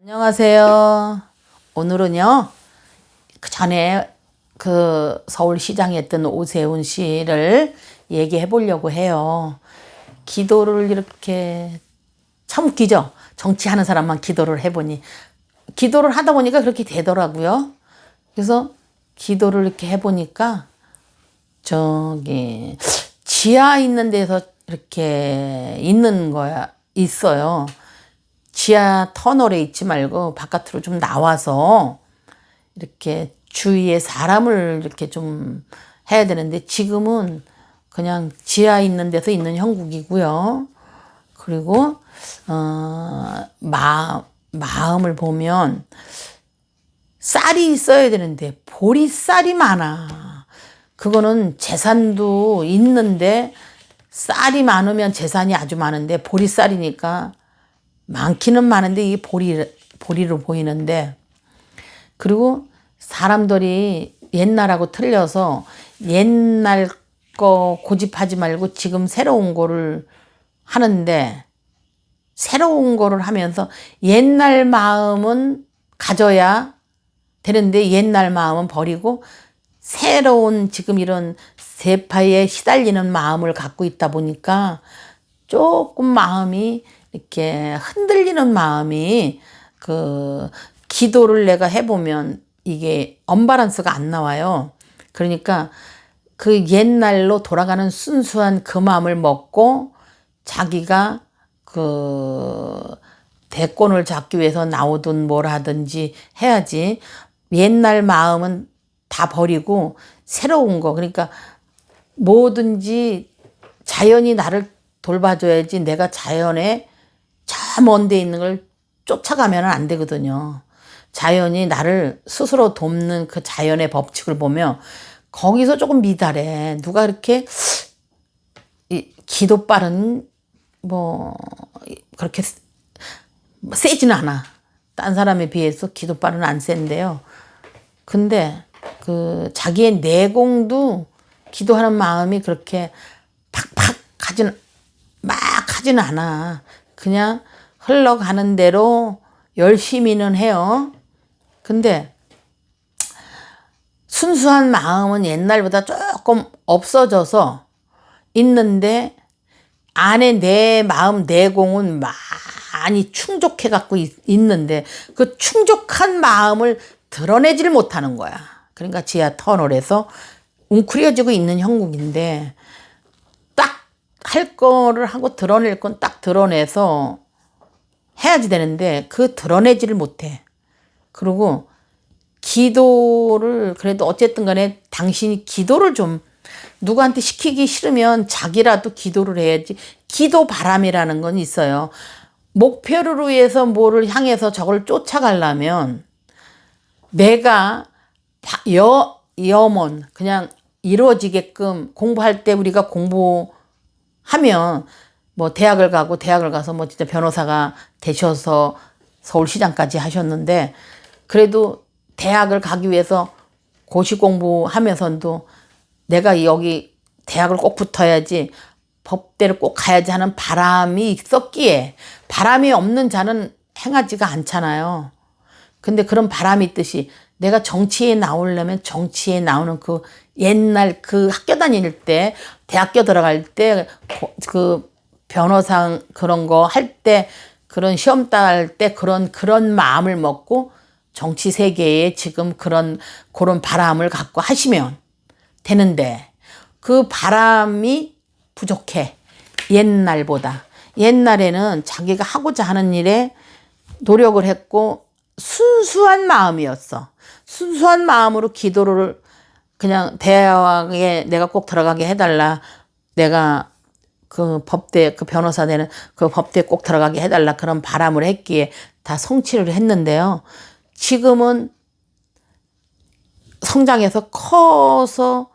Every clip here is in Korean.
안녕하세요. 오늘은요, 그 전에 그 서울시장에 했던 오세훈 씨를 얘기해 보려고 해요. 기도를 이렇게 참 웃기죠? 정치하는 사람만 기도를 해보니. 기도를 하다 보니까 그렇게 되더라고요. 그래서 기도를 이렇게 해보니까 저기 지하 있는 데서 이렇게 있는 거야, 있어요. 지하 터널에 있지 말고 바깥으로 좀 나와서 이렇게 주위에 사람을 이렇게 좀 해야 되는데 지금은 그냥 지하 있는 데서 있는 형국이고요. 그리고 어, 마, 마음을 보면 쌀이 있어야 되는데 보리쌀이 많아. 그거는 재산도 있는데 쌀이 많으면 재산이 아주 많은데 보리쌀이니까 많기는 많은데 이 보리 보리로 보이는데 그리고 사람들이 옛날하고 틀려서 옛날 거 고집하지 말고 지금 새로운 거를 하는데 새로운 거를 하면서 옛날 마음은 가져야 되는데 옛날 마음은 버리고 새로운 지금 이런 세파에 시달리는 마음을 갖고 있다 보니까 조금 마음이 이렇게 흔들리는 마음이 그 기도를 내가 해보면 이게 언바란스가 안 나와요. 그러니까 그 옛날로 돌아가는 순수한 그 마음을 먹고 자기가 그 대권을 잡기 위해서 나오든 뭘 하든지 해야지 옛날 마음은 다 버리고 새로운 거 그러니까 뭐든지 자연이 나를 돌봐줘야지 내가 자연에 저 먼데 있는 걸 쫓아가면 안 되거든요. 자연이 나를 스스로 돕는 그 자연의 법칙을 보면 거기서 조금 미달해. 누가 이렇게 기도 빠른 뭐 그렇게 세지는 않아. 딴 사람에 비해서 기도 빠른 안 센데요. 근데 그 자기의 내공도 기도하는 마음이 그렇게 팍팍 하지는 막 하지는 않아. 그냥 흘러가는 대로 열심히는 해요. 근데 순수한 마음은 옛날보다 조금 없어져서 있는데 안에 내 마음 내공은 많이 충족해 갖고 있는데 그 충족한 마음을 드러내지를 못하는 거야. 그러니까 지하 터널에서 웅크려지고 있는 형국인데 딱 할 거를 하고 드러낼 건 딱 드러내서 해야지 되는데 그 드러내지를 못해. 그리고 기도를 그래도 어쨌든 간에 당신이 기도를 좀 누구한테 시키기 싫으면 자기라도 기도를 해야지. 기도 바람이라는 건 있어요. 목표를 위해서 뭐를 향해서 저걸 쫓아가려면 내가 여, 염원, 그냥 이루어지게끔 공부할 때 우리가 공부하면 뭐 대학을 가고 대학을 가서 뭐 진짜 변호사가 되셔서 서울시장까지 하셨는데 그래도 대학을 가기 위해서 고시 공부하면서도 내가 여기 대학을 꼭 붙어야지 법대로 꼭 가야지 하는 바람이 있었기에 바람이 없는 자는 행하지가 않잖아요. 근데 그런 바람이 있듯이 내가 정치에 나오려면 정치에 나오는 그 옛날 그 학교 다닐 때 대학교 들어갈 때 그 변호사 그런 거 할 때 그런 시험 딸때 그런 그런 마음을 먹고 정치 세계에 지금 그런 그런 바람을 갖고 하시면 되는데 그 바람이 부족해. 옛날보다. 옛날에는 자기가 하고자 하는 일에 노력을 했고 순수한 마음이었어. 순수한 마음으로 기도를 그냥 대학에 내가 꼭 들어가게 해달라. 내가 그 법대 그 변호사 되는 그 법대 꼭 들어가게 해달라 그런 바람을 했기에 다 성취를 했는데요. 지금은 성장해서 커서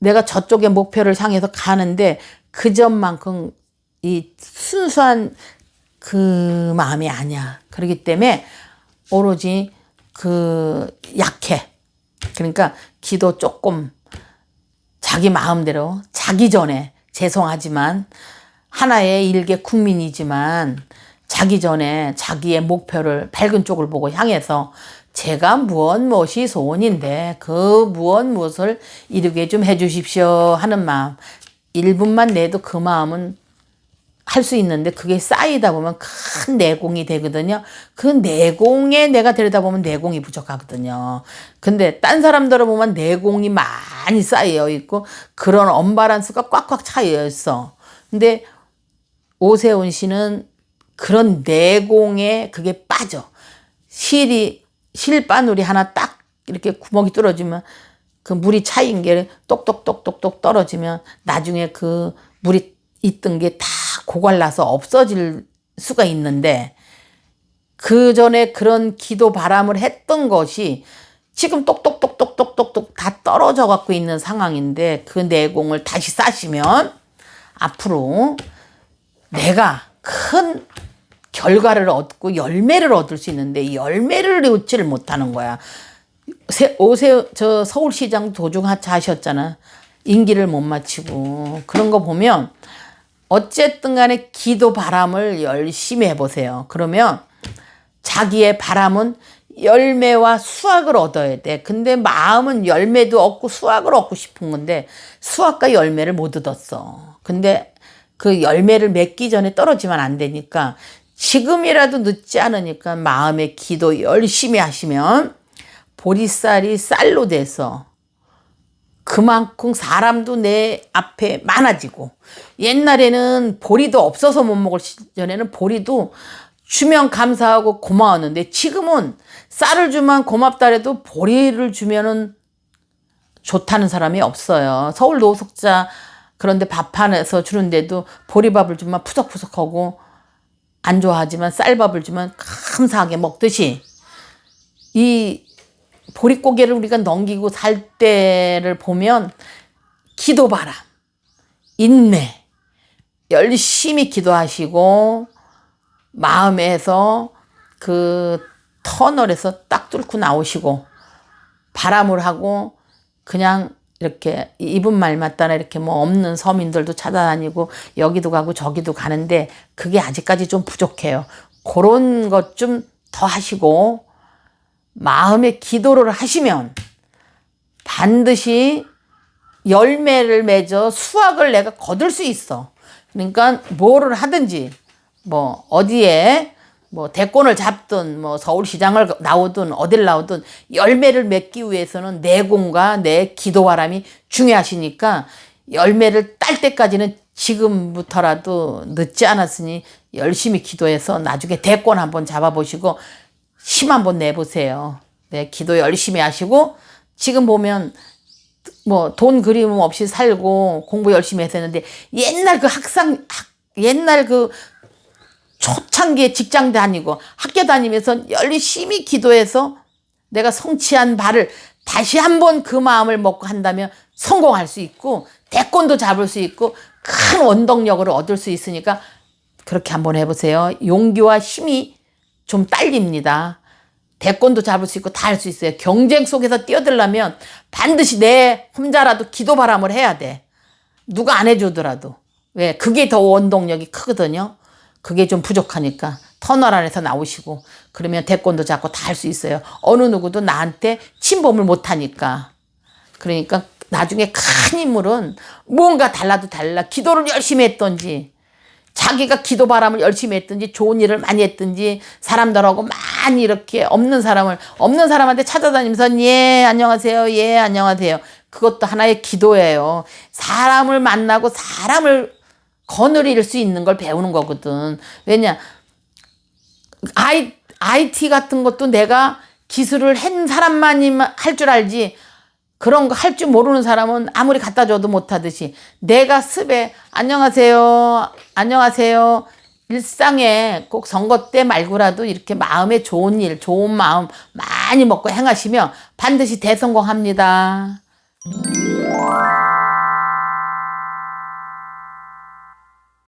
내가 저쪽의 목표를 향해서 가는데 그 점만큼 이 순수한 그 마음이 아니야. 그렇기 때문에 오로지 그 약해. 그러니까 기도 조금 자기 마음대로 자기 전에 죄송하지만 하나의 일개 국민이지만 자기 전에 자기의 목표를 밝은 쪽을 보고 향해서 제가 무엇 무엇이 소원인데 그 무엇 무엇을 이루게 좀 해주십시오 하는 마음. 1분만 내도 그 마음은 할 수 있는데 그게 쌓이다 보면 큰 내공이 되거든요. 그 내공에 내가 들여다 보면 내공이 부족하거든요. 근데 딴 사람들을 보면 내공이 많이 쌓여 있고 그런 언바란스가 꽉꽉 차여 있어. 근데 오세훈 씨는 그런 내공에 그게 빠져. 실이 실바늘이 하나 딱 이렇게 구멍이 뚫어지면 그 물이 차인 게 똑똑똑똑똑 떨어지면 나중에 그 물이 있던 게 다 고갈나서 없어질 수가 있는데 그 전에 그런 기도 바람을 했던 것이 지금 똑똑똑똑똑똑똑 다 떨어져 갖고 있는 상황인데 그 내공을 다시 싸시면 앞으로 내가 큰 결과를 얻고 열매를 얻을 수 있는데 이 열매를 얻지를 못하는 거야. 세, 오세 저 서울시장 도중 하차 하셨잖아. 임기를 못 마치고 그런 거 보면 어쨌든 간에 기도 바람을 열심히 해보세요. 그러면 자기의 바람은 열매와 수확을 얻어야 돼. 근데 마음은 열매도 얻고 수확을 얻고 싶은 건데 수확과 열매를 못 얻었어. 근데 그 열매를 맺기 전에 떨어지면 안 되니까 지금이라도 늦지 않으니까 마음의 기도 열심히 하시면 보리쌀이 쌀로 돼서 그만큼 사람도 내 앞에 많아지고 옛날에는 보리도 없어서 못 먹을 시절에는 보리도 주면 감사하고 고마웠는데 지금은 쌀을 주면 고맙다 해도 보리를 주면은 좋다는 사람이 없어요. 서울 노숙자 그런데 밥 하나서 주는데도 보리밥을 주면 푸석푸석하고 안 좋아하지만 쌀밥을 주면 감사하게 먹듯이 이 보릿고개를 우리가 넘기고 살 때를 보면 기도 바람, 인내, 열심히 기도하시고 마음에서 그 터널에서 딱 뚫고 나오시고 바람을 하고 그냥 이렇게 이분 말 맞다나 이렇게 뭐 없는 서민들도 찾아다니고 여기도 가고 저기도 가는데 그게 아직까지 좀 부족해요. 그런 것 좀 더 하시고 마음의 기도를 하시면 반드시 열매를 맺어 수확을 내가 거둘 수 있어. 그러니까 뭐를 하든지 뭐 어디에 뭐 대권을 잡든 뭐 서울시장을 나오든 어딜 나오든 열매를 맺기 위해서는 내공과 내 기도 바람이 중요하시니까 열매를 딸 때까지는 지금부터라도 늦지 않았으니 열심히 기도해서 나중에 대권 한번 잡아보시고 힘 한번 내보세요. 네, 기도 열심히 하시고 지금 보면 뭐 돈 그림 없이 살고 공부 열심히 했는데 옛날 그 학상 학, 옛날 그 초창기에 직장 다니고 학교 다니면서 열심히 기도해서 내가 성취한 바를 다시 한번 그 마음을 먹고 한다면 성공할 수 있고 대권도 잡을 수 있고 큰 원동력을 얻을 수 있으니까 그렇게 한번 해보세요. 용기와 힘이 좀 딸립니다. 대권도 잡을 수 있고 다 할 수 있어요. 경쟁 속에서 뛰어들려면 반드시 내 혼자라도 기도 바람을 해야 돼. 누가 안 해주더라도. 왜? 그게 더 원동력이 크거든요. 그게 좀 부족하니까 터널 안에서 나오시고 그러면 대권도 잡고 다 할 수 있어요. 어느 누구도 나한테 침범을 못 하니까. 그러니까 나중에 큰 인물은 뭔가 달라도 달라. 기도를 열심히 했던지 자기가 기도 바람을 열심히 했든지 좋은 일을 많이 했든지 사람들하고 많이 이렇게 없는 사람을 없는 사람한테 찾아다니면서 예 안녕하세요 예 안녕하세요. 그것도 하나의 기도예요. 사람을 만나고 사람을 거느릴 수 있는 걸 배우는 거거든. 왜냐 아이 IT 같은 것도 내가 기술을 한 사람만이 할 줄 알지 그런 거 할 줄 모르는 사람은 아무리 갖다 줘도 못하듯이 내가 습에 안녕하세요 안녕하세요 일상에 꼭 선거 때 말고라도 이렇게 마음에 좋은 일 좋은 마음 많이 먹고 행하시면 반드시 대성공합니다.